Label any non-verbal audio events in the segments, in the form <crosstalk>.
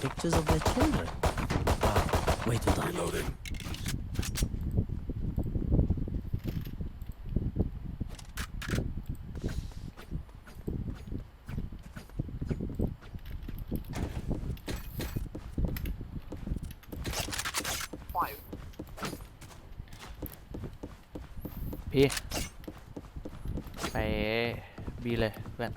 pictures of their children. Wow, way to die. Reloading. พี่ไปบีเลยเพื่อน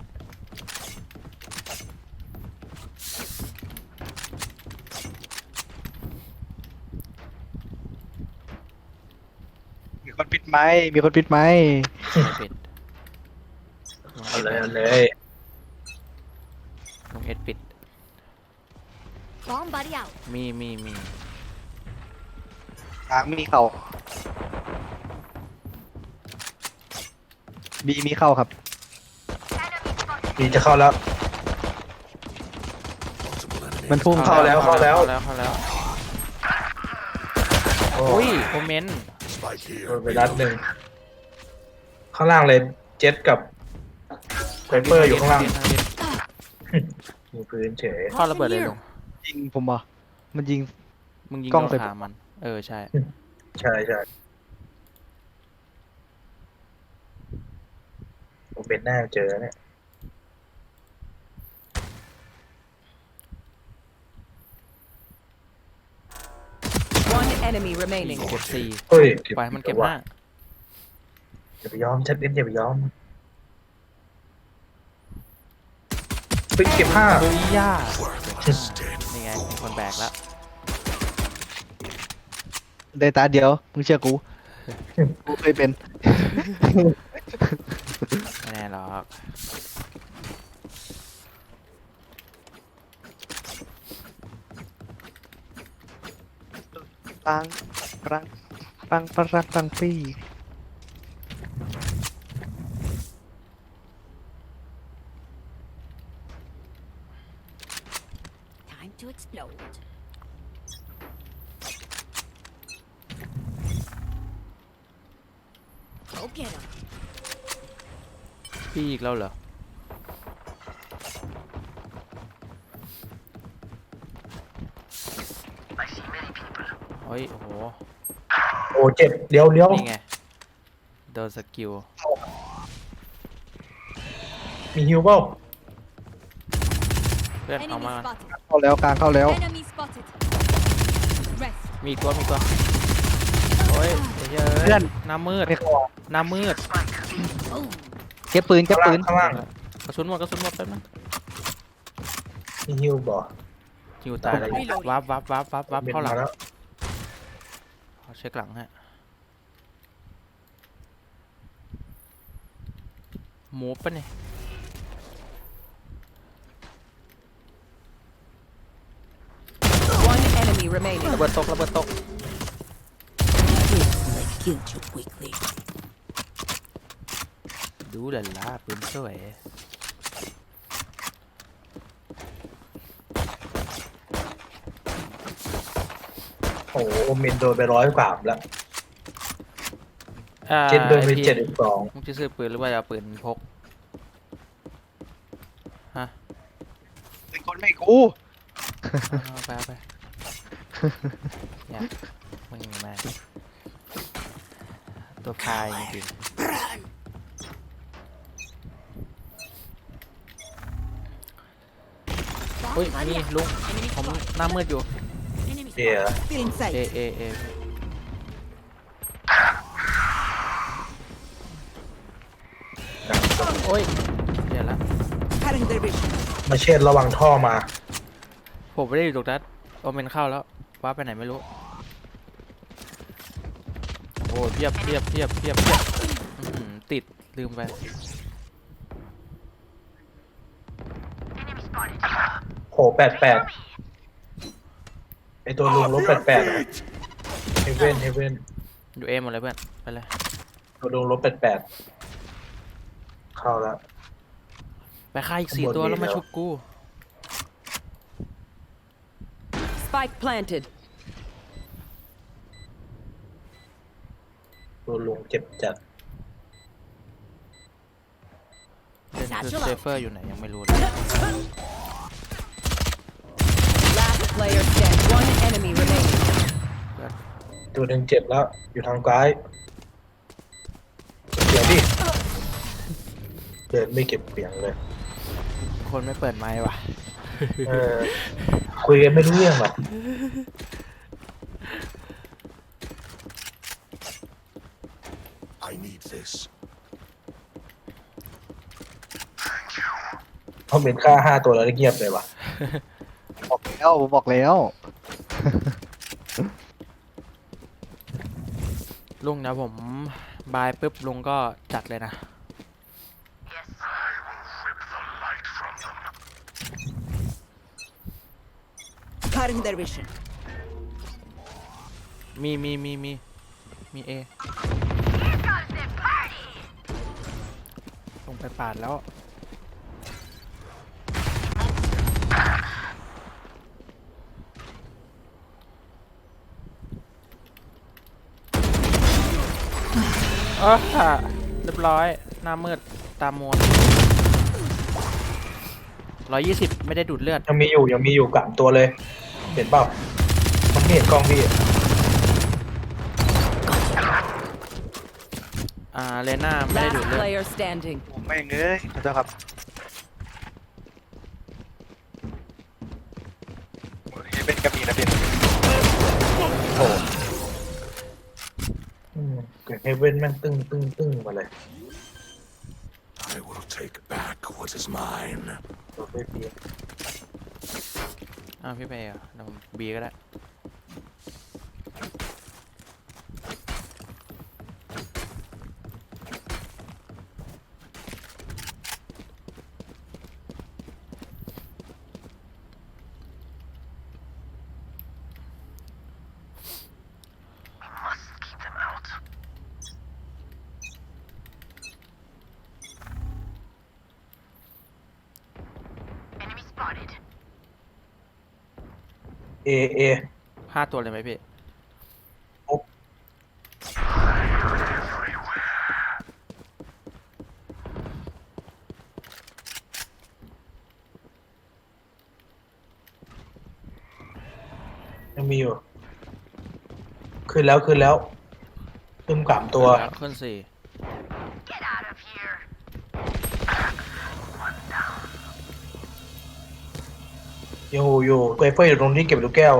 ไม้มีคนปิดไม้ไม่ปิดเอาเอ็ดเลยเอาเลยลุงเอ็ดปิด Bomb buddy out. มีมีมีทางมีเข้าบีมีเข้าครับ มีจะเข้าแล้ว มันพุ่งเข้าแล้วเข้าแล้ว เข้าแล้วเข้าแล้ว โอ้อุ้ยยโอเมน Spike here. โดนไปนัดหนึ่งข้างล่างเลยเจ็ตกับไวเปอร์อยู่ข้างล่างมีพื้นเฉยเข้าระเบิดเลยลุงยิงผมเหรอมันยิง มึงยิงกล้องโดนใส่ขามัน เออใช่ ใช่ใช่ผมเป็นหน้าเจอเนี่ย One enemy remaining. เก็บสี่เฮ้ยไปมันเก็บห้าอย่าไปยอมชัดเล่นอย่าไปยอมเฮ้ยเก็บห้าเฮ้ยย่า Worth instead. นี่ไงมีคนแบกแล้วได้ตาเดียวมึงเชื่อกูกูเคยเป็นไม่แน่หรอก ปังปังปังปังปังปังปี Time to explode. Go get him. พี่อีกแล้วเหรอ เฮ้ย โอ้โห โอ้เจ็บเลี้ยวเลี้ยวนี่ไง โดนสกิล มีฮิวเปล่าเพื่อนเอา Enemy มา spotted. เข้าแล้วกลางเข้าแล้ว Enemy spotted. Rest. มีอีกตัวมีอีกตัวโอ้ยเฮ้ยเพื่อน หน้ามืดไม่เข้าอะหน้ามืด Boom. เก็บปืนเก็บปืนข้างล่างกระสุนหมดกระสุนหมดแป๊บนึงมีฮิวบ่คิวตายแล้ววับวับวับวับวับเป็นเข้าหลังมาแล้วขอ เช็คหลังฮะหมูปะเนี่ย One enemy remaining. ระเบิดตกระเบิดตก They killed you quickly. ดูหล่ะล่าปืนสวย โอ้โหโอเมนโดนไปร้อยกว่าแล้วอ่าเจ็ดโดนไปไอ้พี่เจ็ดสิบสองมึงจะซื้อปืนหรือว่าจะเอาปืนพก ฮะเป็นคนไม่กูเอาไปเอาไปเนี่ยมึงมาตัวพายจริงๆ Bomb เฮ้ย buddy นี่ out. ลุง Enemy ผม spotted. หน้ามืดอยู่ Enemy เสีย spotted. Feeling เอ safe. เอเอโอ้ยเดี๋ยวละ Cutting their vision. มาเช็ดระวังท่อมา ผมไม่ได้อยู่ตรงนั้นโอเมนเข้าแล้วว้าไปไหนไม่รู้ โอ้ยเพียบเพียบเพียบเพียบเพียบอื้อหือติดลืมไป โหแปดแปด ไอตัวลุงลบแปดแปดเฮเว่นเฮเว่นอยู่เอหมดเลยเพื่อนไปเลยตัวลุงลบแปดแปดเข้าแล้ว ไปฆ่าอีกสี่ข้างบนตัวมีแล้วมาแล้วชุบกู Spike planted. ตัวลุงเจ็บจัดเล่นคือ Satchel เซ out ฟเฟอร์อยู่ไหนยังไม่รู้เลย Last ตัวหนึ่งเจ็บแล้ว อยู่ทางซ้ายเดี๋ยวดิเดินไม่เก็บเสียงเลย คนไม่เปิดไมค์ว่ะ เออ คุยกันไม่รู้เรื่องหรอก I need this. เขาเป็นค่าห้าตัวแล้วเงียบเลยว่ะ บอกแล้วผมบอกแล้ว ลุงเดี๋ยวผมบายปุ๊บลุงก็จัดเลยนะ Cutting their vision. มีมีมีมีมีเอ ลงไปปาดแล้ว เออเรียบร้อย หน้ามืด ตามมวลร้อยยี่สิบไม่ได้ดูดเลือด ยังมีอยู่ยังมีอยู่กลางตัวเลย เห็นเปล่ามันไม่เห็นกล้องพี่อ่า เลน่าไม่ได้ดูด Last เลือด player standing. ผมไม่งเอ้ยขอโทษครับเป็นกระบี่นะเป็นอื มเกิดเฮเว่นแม่งตึ้งตึ้งตึ้งมาเลย I will take back what is mine. ตัวเพี้ยอ่าพี่ไปอะเดี๋ยวผมบีก็ได้ เอเอ ห้าตัวเลยไหมพี่ยังมีอยู่ ขึ้นแล้วขึ้นแล้วขึ้นกลามตัวแล้วขึ้นสี่ อยู่อยู่เวเฟอร์อยู่ตรงที่เก็บลูกแก้ว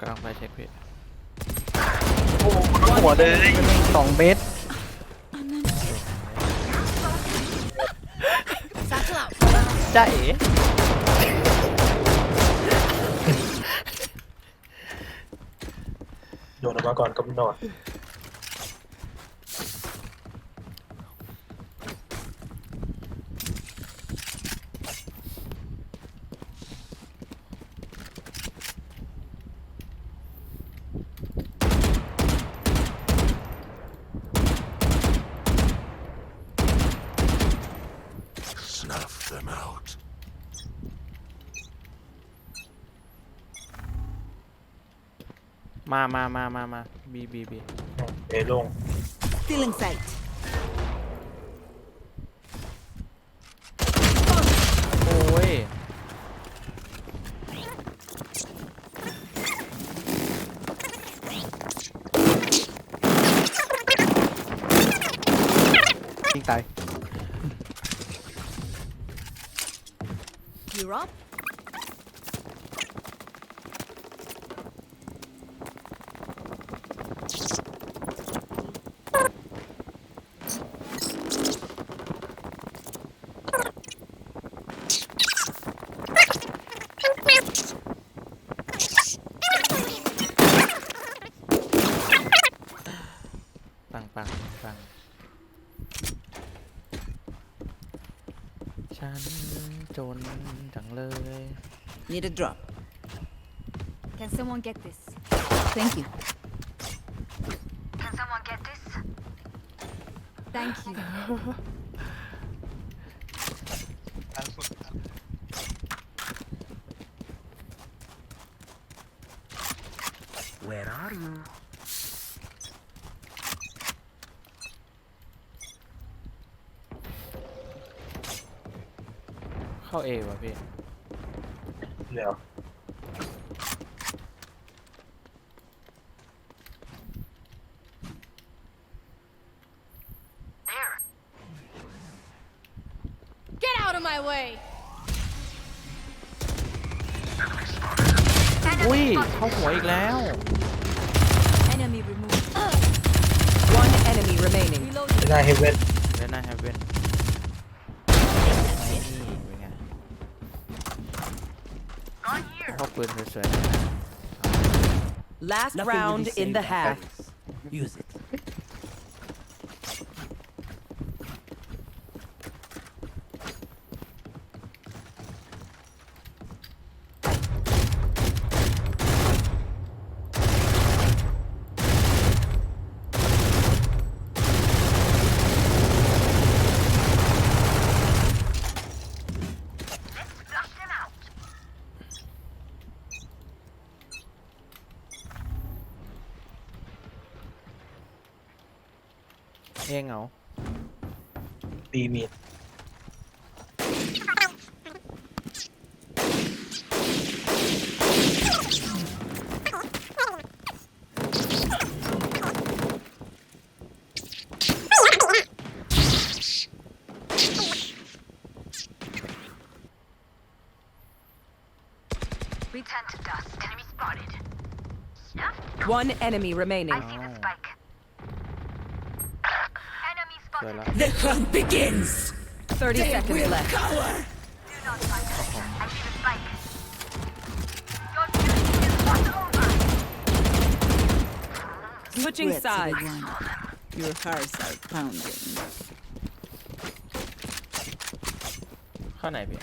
กำลังไปเช็คพี่หัวเลยสองเมตร Satchel out. จ้าเอ๋โยนออกมาก่อนกำหนด มามามามามาบีบีบีเอลง Still in sight. โอ้ยยิงตาย You're up. ฉันจนจังเลย Need a drop. Can someone get this? Thank you. Can someone get this? Thank you. <laughs> A ว่ะพี่เดี๋ยวอุ้ยเข้าหัวอีกแล้ว One enemy remaining. Did I hit it? เข้าปืนสวย Last Nothing round really in saved the that half. focus. Use it. ๆเองเหงาบีมีด We turn to dust. Enemy spotted. Snuff. One enemy remaining. I see the spike. Enemy สวย spotted. แล้ว The hunt begins. 30 seconds left. Do not fight. I see the spike. Your duty is not over. Switching Threats, sides. everyone. Your hearts are pounding. เข้าไหนพี่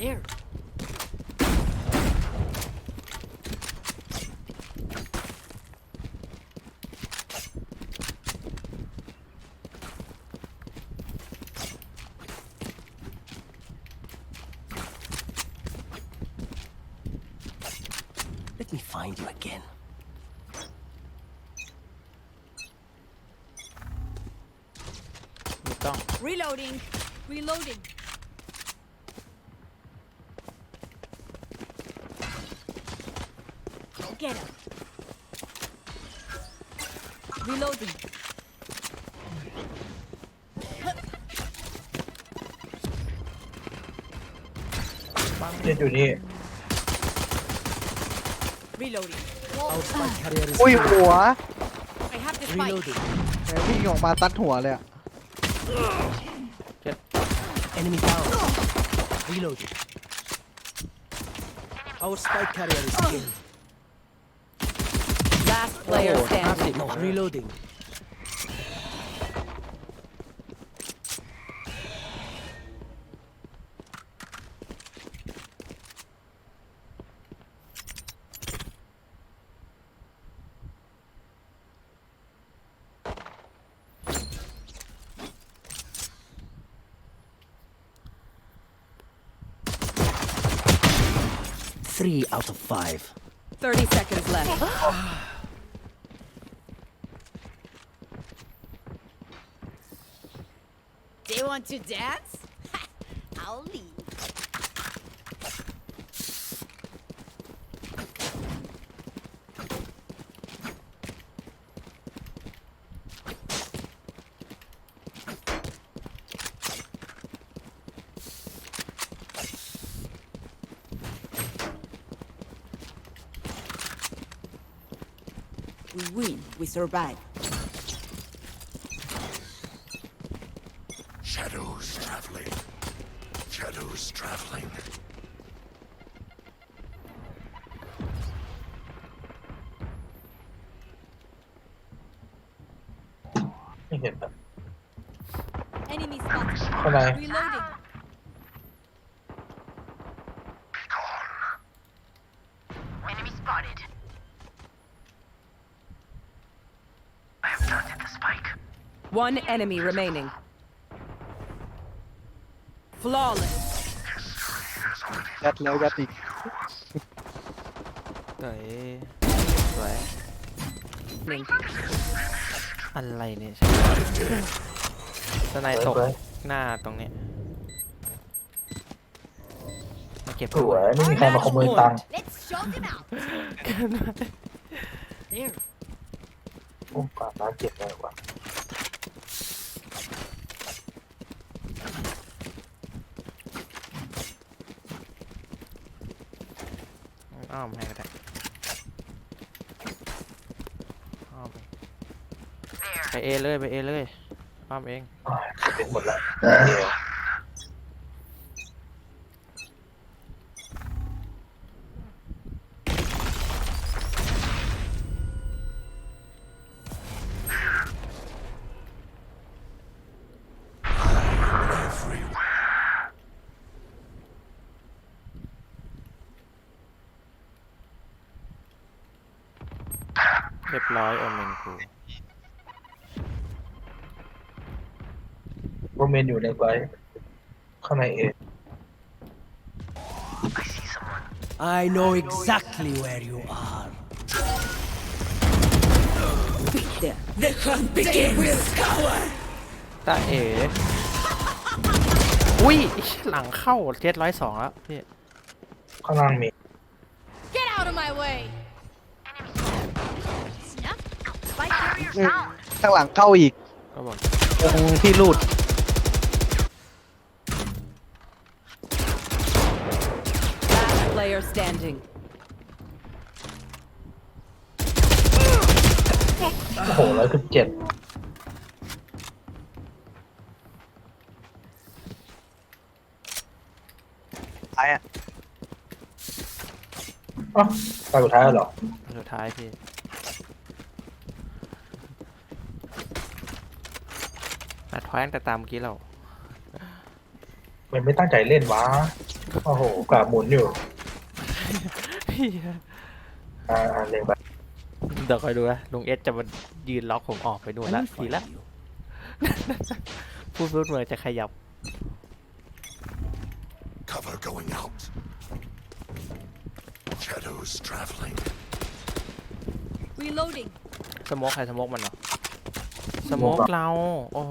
there. Let me find you again. Reloading. Reloading. Get him. Reloading. เล่นอยู่นี่ Reloading. Our spike carrier is อุ้ย here. หัว I have the spike. Reloading. แหมวิ่งออกมาตัดหัวเลยอะ Enemy down. Reloading. Our spike carrier is here. Last player standing. No, reloading. Three out of five. 30 seconds left. <gasps> <gasps> <gasps> <sighs> want to dance? <laughs> I'll leave. We win. We survive. Shadows traveling. Shadows traveling. ไม่เห็นอะ Enemy spotted. ข้างใน Reloading. Enemy spotted. I have planted the spike. One enemy remaining. Flawless. ยัดแล้วยัดอีกเฮ้ยสวยอะไรเนี่ยสไนด์ตกสวยหน้าตรงเนี้ยโอเคเก็บสวยไม่มีใครมาขโมยตังค์ Let's show them out. There. โอ้กวาดร้านเก็บเลยว่ะ อ้อมให้ก็ได้อ้อมไปไป เอเลยไปเอเลยอ้อมเองอ้าวเป็นหมดละเดี๋ยวเรียบร้อยโอเมนกู เมนอยู่ในไว้ข้างในเอง I know exactly where you are. There. ตาเอ๋อุ้ยหลังเข้าเจ็ดร้อยสองแล้วพี่ ข้างล่างมี Get out of my way. Snuff. Spike carrier อืม down. ข้างหลังเข้าอีก ก็บอก ตรงที่รูด Last player standing. โอ้โหร้อยสิบเจ็ดท้ายอะอ๋อตาสุดท้ายแล้วเหรอ สุดท้ายพี่นัดพอยต์ตั้งแต่ตามเมื่อกี้เรา มันไม่ตั้งใจเล่นวะ โอ้โหกลับหมุนอยู่ อ่าอ่าเล่นไปเดี๋ยวคอยดูนะลุงเอสจะมายืนล็อกผมออกไปนู่น I ละ will ที find ละ you. พูดพูดเหมือนจะขยับ Cover going out. Shadows traveling. Reloading. สโมกใครสโมกมันเหรอสโมกเราอ๋อ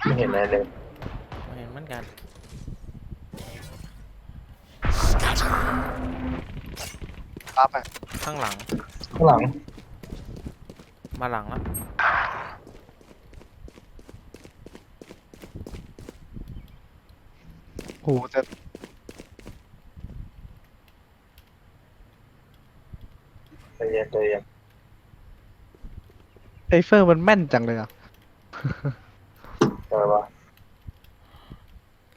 ไม่เห็นอะไรเลย ไม่เห็นเหมือนกัน ปั๊บอะข้างหลัง ข้างหลังมาหลังแล้วโหแต่ใจเย็นใจเย็นไซเฟอร์มันแม่นจังเลยอะ อะไรวะ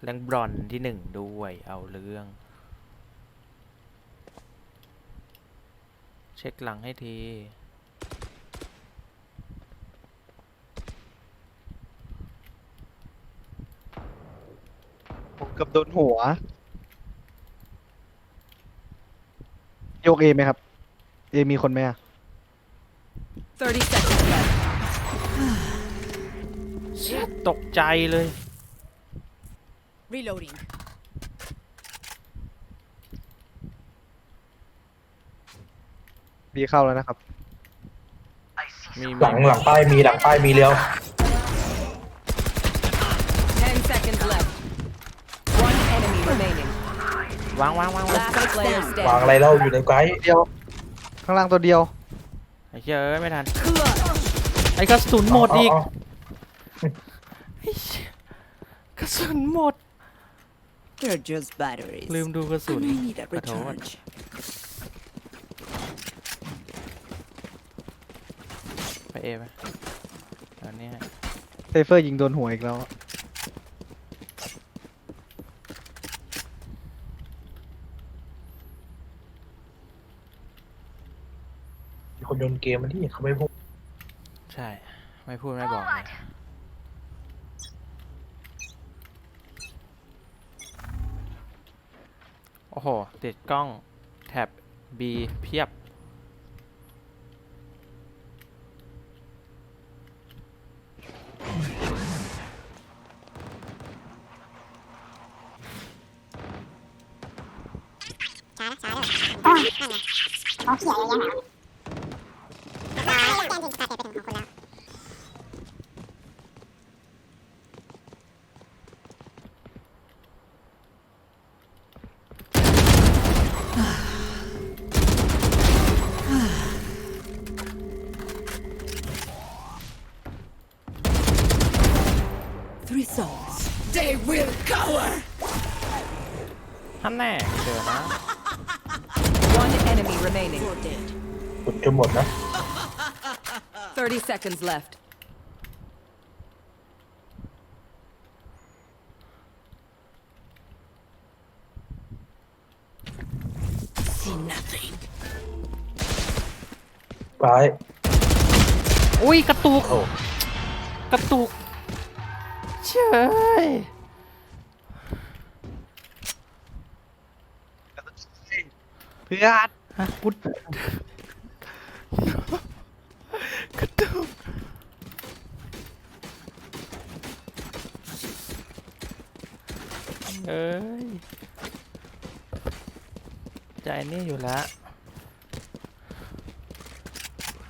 แรงบรอนที่หนึ่งด้วย เอาเรื่อง เช็คหลังให้ทีผมเกือบโดนหัว โยกเอไหมครับ เอมีคนไหมอะ30 seconds left. เชี่ยตกใจเลย Reloading. บีเข้าแล้วนะครับ มีหลังหลังป้ายมีหลังป้ายมีเลี้ยว10 seconds left. One enemy remaining. วางวางวางวาง Last player วาง standing. อะไรเล่าอยู่ในไกด์เดียว ข้างล่างตัวเดียว ไอ้เชี่ยเอ้ยไม่ทันไอ้กระสุนหมดอีกไอ้เชี่ยกระสุนหมด They're just batteries. ลืมดูกระสุน I may need a ขอโทษ recharge. ไป เอไปตอนนี้ฮะไซเฟอร์ยิงโดนหัวอีกแล้วมีคนโยนเกมมาที่เขาไม่พูดใช่ ไม่พูดไม่บอกเลยโอ้โห ติดกล้องแท็บ B เพียบ Three souls. They will cover. I'm. Seconds left. See nothing. ปลายอุ้ยกระตุก โอ้ กระตุกเชย เพื่อน ฮะกูกระตุกเอ้ยใจ นี่อยู่แล้ว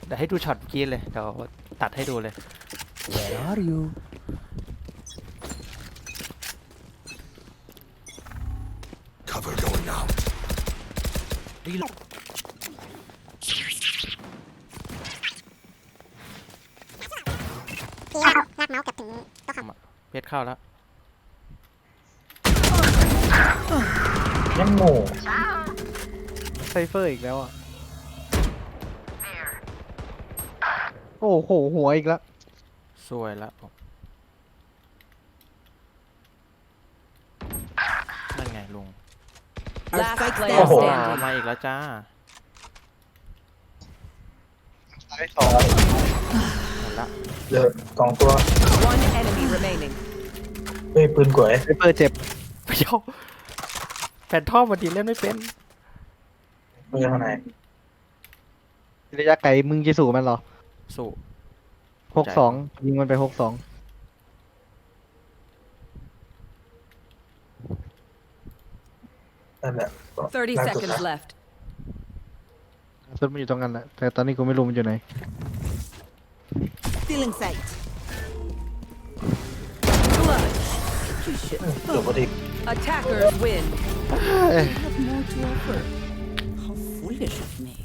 เดี๋ยวให้ดูช็อตเมื่อกี้เลย เดี๋ยวตัดให้ดูเลย Where are you? Cover going out. Reload. เพชรเข้าแล้ว ยังโง่ ไซเฟอร์อีกแล้วอะ โอ้โห หัวอีกแล้ว สวยแล้วผมนั่นไงลุง Last player โอ้โห standing. มาอีกแล้วจ้าสองหมดละ เหลือสองตัว One enemy remaining. เฮ้ยปืนกวยไซเฟอร์เจ็บไปเจ้าแฟนทอมวันดีเล่นไม่เป็น มือข้างในระยะไกลมึงจะสู่มันเหรอสู่หกสองยิงมันไปหกสองนั่นแหละ30ล่าสุด seconds นะ left. สุดมันอยู่ตรงนั้นแหละแต่ตอนนี้กูไม่รู้มันอยู่ไหน Still in sight. เกือบพอดี Attackers win. Have more to offer. of me.